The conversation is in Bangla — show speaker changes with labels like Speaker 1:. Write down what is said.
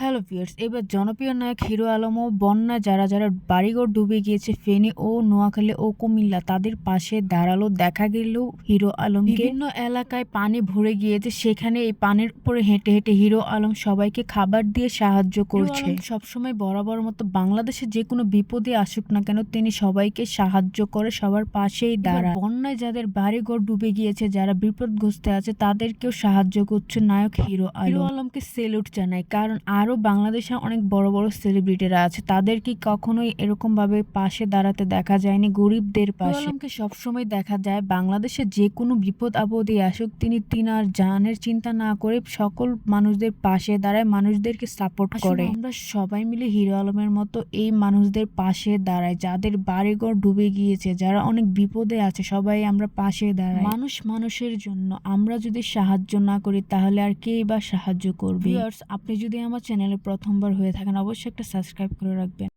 Speaker 1: হ্যালো ভিউয়ার্স এবার জনপ্রিয় নায়ক হিরো আলম ও বন্যা যারা যারা বাড়িঘর ডুবে গিয়েছে ফেনী ও নোয়াখালী ও কুমিল্লা তাদের পাশে দাঁড়াল দেখা গেল হিরো আলম। বিভিন্ন এলাকায় পানি ভরে গিয়েছে সেখানে এই পানির উপরে হেঁটে হেঁটে হিরো আলম সবাইকে খাবার দিয়ে সাহায্য করছে। সবসময় বরাবর মতো বাংলাদেশে যে কোনো বিপদে আসুক না কেন তিনি সবাইকে সাহায্য করে সবার পাশেই দাঁড়ায়। বন্যায় যাদের বাড়িঘর ডুবে গিয়েছে যারা বিপদগ্রস্ত আছে তাদেরকেও সাহায্য করছে নায়ক হিরো আলম। হিরো আলমকে সেলুট জানায় কারণ আরও বাংলাদেশে অনেক বড় বড় সেলিব্রিটিরা আছে। তাদেরকে কখনোই এরকম ভাবে পাশে দাঁড়াতে দেখা যায়নি। গরিবদের পাশে। সবসময় দেখা যায়। বাংলাদেশে যে কোনো বিপদ আপদে আসুক তিনি তিনার জানের চিন্তা না করে সকল মানুষদের পাশে দাঁড়ায় মানুষদেরকে সাপোর্ট করে। আমরা সবাই মিলে হিরো আলমের মতো এই মানুষদের পাশে দাঁড়ায় যাদের বাড়িঘর ডুবে গিয়েছে যারা অনেক বিপদে আছে সবাই আমরা পাশে দাঁড়াই। মানুষ মানুষের জন্য। আমরা যদি সাহায্য না করি তাহলে আর কেই বা সাহায্য করবে? আপনি যদি আমার চ্যানেলে প্রথমবার হয়ে থাকেন অবশ্যই একটা সাবস্ক্রাইব করে রাখবেন।